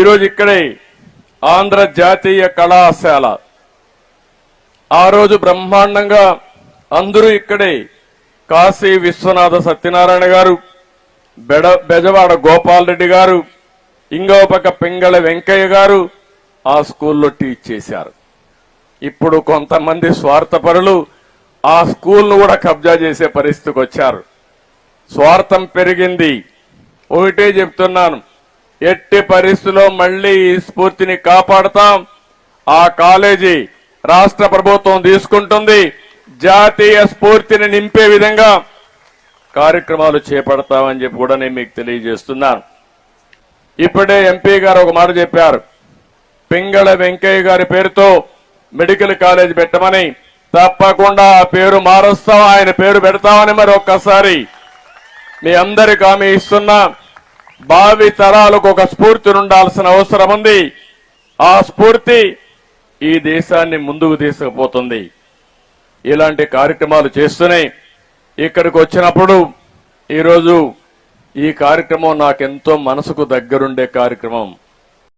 ఈరోజు ఇక్కడే ఆంధ్ర జాతీయ కళాశాల. ఆ రోజు బ్రహ్మాండంగా అందరూ ఇక్కడే కాశీ విశ్వనాథ సత్యనారాయణ గారు బెడ బెజవాడ గోపాల్ రెడ్డి గారు ఇంకో పక్క పింగళ వెంకయ్య గారు ఆ స్కూల్లో టీచ్ చేశారు. ఇప్పుడు కొంతమంది స్వార్థపరులు ఆ స్కూల్ను కూడా కబ్జా చేసే పరిస్థితికి వచ్చారు. స్వార్థం పెరిగింది. ఒకటే చెప్తున్నాను. ఎట్టి పరిస్థితుల్లో మళ్ళీ ఈ స్ఫూర్తిని కాపాడతాం. ఆ కాలేజీ రాష్ట్ర ప్రభుత్వం తీసుకుంటుంది. జాతీయ స్ఫూర్తిని నింపే విధంగా కార్యక్రమాలు చేపడతామని చెప్పి కూడా నేను మీకు తెలియజేస్తున్నాను. ఇప్పుడే ఎంపీ గారు ఒక మాట చెప్పారు. పింగళ వెంకయ్య గారి పేరుతో మెడికల్ కాలేజ్ పెట్టమని. తప్పకుండా ఆ పేరు మారుస్తాం ఆయన పేరు పెడతామని మరి ఒక్కసారి మీ అందరికి హామీ ఇస్తున్నా. భావి తరాలకు ఒక స్ఫూర్తి ఉండాల్సిన అవసరం ఉంది. ఆ స్ఫూర్తి ఈ దేశాన్ని ముందుకు తీసుకుపోతుంది. ఇలాంటి కార్యక్రమాలు చేస్తూనే ఇక్కడికి వచ్చినప్పుడు ఈరోజు ఈ కార్యక్రమం నాకెంతో మనసుకు దగ్గరుండే కార్యక్రమం.